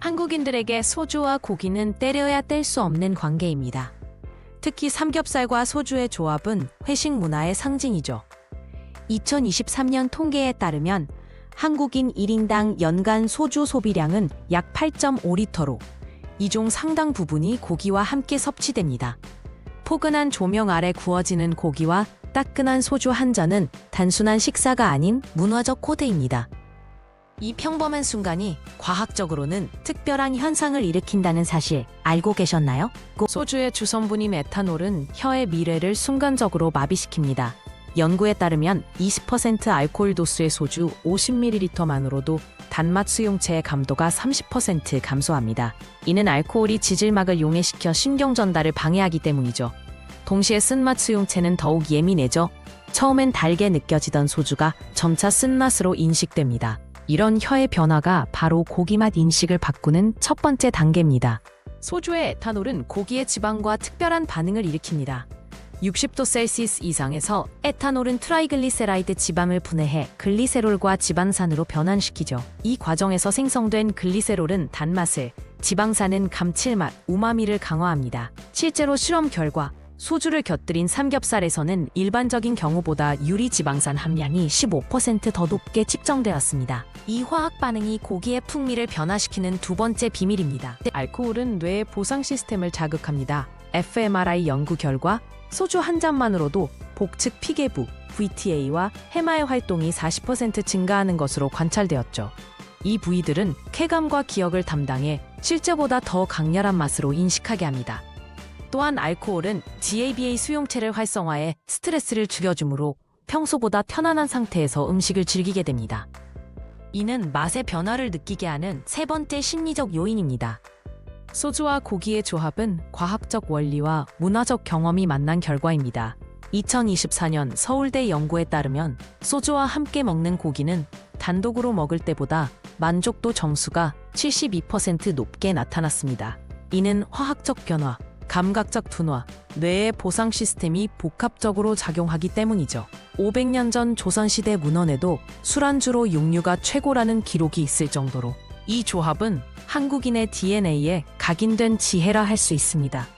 한국인들에게 소주와 고기는 때려야 뗄 수 없는 관계입니다. 특히 삼겹살과 소주의 조합은 회식 문화의 상징이죠. 2023년 통계에 따르면 한국인 1인당 연간 소주 소비량은 약 8.5리터로 이중 상당 부분이 고기와 함께 섭취됩니다. 포근한 조명 아래 구워지는 고기와 따끈한 소주 한 잔은 단순한 식사가 아닌 문화적 코드입니다. 이 평범한 순간이 과학적으로는 특별한 현상을 일으킨다는 사실 알고 계셨나요? 소주의 주성분인 에탄올은 혀의 미래를 순간적으로 마비시킵니다. 연구에 따르면 20% 알코올 도수의 소주 50ml만으로도 단맛 수용체의 감도가 30% 감소합니다. 이는 알코올이 지질막을 용해시켜 신경 전달을 방해하기 때문이죠. 동시에 쓴맛 수용체는 더욱 예민해져 처음엔 달게 느껴지던 소주가 점차 쓴맛으로 인식됩니다. 이런 혀의 변화가 바로 고기 맛 인식을 바꾸는 첫 번째 단계입니다. 소주의 에탄올은 고기의 지방과 특별한 반응을 일으킵니다. 60도 셀시우스 이상에서 에탄올은 트라이글리세라이드 지방을 분해해 글리세롤과 지방산으로 변환시키죠. 이 과정에서 생성된 글리세롤은 단맛을, 지방산은 감칠맛, 우마미를 강화합니다. 실제로 실험 결과 소주를 곁들인 삼겹살에서는 일반적인 경우보다 유리 지방산 함량이 15%더 높게 측정되었습니다. 이 화학 반응이 고기의 풍미를 변화시키는 두 번째 비밀입니다. 알코올은 뇌의 보상 시스템을 자극합니다. fMRI 연구 결과 소주 한 잔만으로도 복측 피계부, VTA와 해마의 활동이 40% 증가하는 것으로 관찰되었죠. 이 부위들은 쾌감과 기억을 담당해 실제보다 더 강렬한 맛으로 인식하게 합니다. 또한 알코올은 GABA 수용체를 활성화해 스트레스를 줄여주므로 평소보다 편안한 상태에서 음식을 즐기게 됩니다. 이는 맛의 변화를 느끼게 하는 세 번째 심리적 요인입니다. 소주와 고기의 조합은 과학적 원리와 문화적 경험이 만난 결과입니다. 2024년 서울대 연구에 따르면 소주와 함께 먹는 고기는 단독으로 먹을 때보다 만족도 점수가 72% 높게 나타났습니다. 이는 화학적 변화, 감각적 둔화, 뇌의 보상 시스템이 복합적으로 작용하기 때문이죠. 500년 전 조선시대 문헌에도 술안주로 육류가 최고라는 기록이 있을 정도로 이 조합은 한국인의 DNA에 각인된 지혜라 할 수 있습니다.